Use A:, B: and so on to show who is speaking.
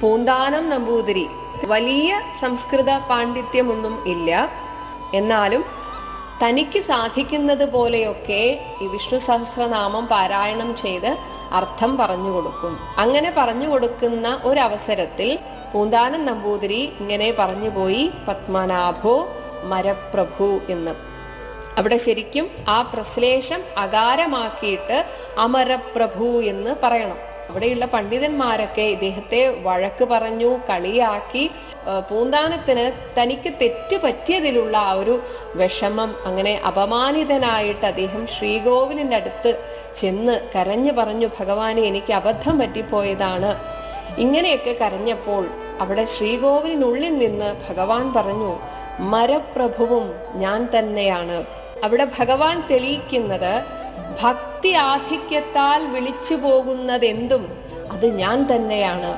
A: പൂന്താനം നമ്പൂതിരി. വലിയ സംസ്കൃത പാണ്ഡിത്യമൊന്നും ഇല്ല. എന്നാലും തനിക്ക് സാധിക്കുന്നത് പോലെയൊക്കെ ഈ വിഷ്ണു സഹസ്രനാമം പാരായണം ചെയ്ത് അർത്ഥം പറഞ്ഞു കൊടുക്കും. അങ്ങനെ പറഞ്ഞു കൊടുക്കുന്ന ഒരവസരത്തിൽ പൂന്താനം നമ്പൂതിരി ഇങ്ങനെ പറഞ്ഞു പോയി പത്മനാഭോ മരപ്രഭു എന്ന്. അവിടെ ശരിക്കും ആ പ്രശ്ലേഷം അകാരമാക്കിയിട്ട് അമരപ്രഭു എന്ന് പറയണം. അവിടെയുള്ള പണ്ഡിതന്മാരൊക്കെ ഇദ്ദേഹത്തെ വഴക്ക് പറഞ്ഞു കളിയാക്കി പൂന്താനത്തിന് തനിക്ക് തെറ്റ് പറ്റിയതിലുള്ള ആ ഒരു വിഷമം അങ്ങനെ അപമാനിതനായിട്ട് അദ്ദേഹം ശ്രീകോവിലിന്റെ അടുത്ത് ചെന്ന് കരഞ്ഞു പറഞ്ഞു ഭഗവാനെ എനിക്ക് അബദ്ധം പറ്റിപ്പോയതാണ്. ഇങ്ങനെയൊക്കെ കരഞ്ഞപ്പോൾ അവിടെ ശ്രീകോവിലിനുള്ളിൽ നിന്ന് ഭഗവാൻ പറഞ്ഞു മരപ്രഭുവും ഞാൻ തന്നെയാണ്. അവിടെ ഭഗവാൻ തെളിയിക്കുന്നത് ഭക്തി ആധിക്യത്താൽ വിളിച്ചു പോകുന്നതെന്തും അത് ഞാൻ തന്നെയാണ്.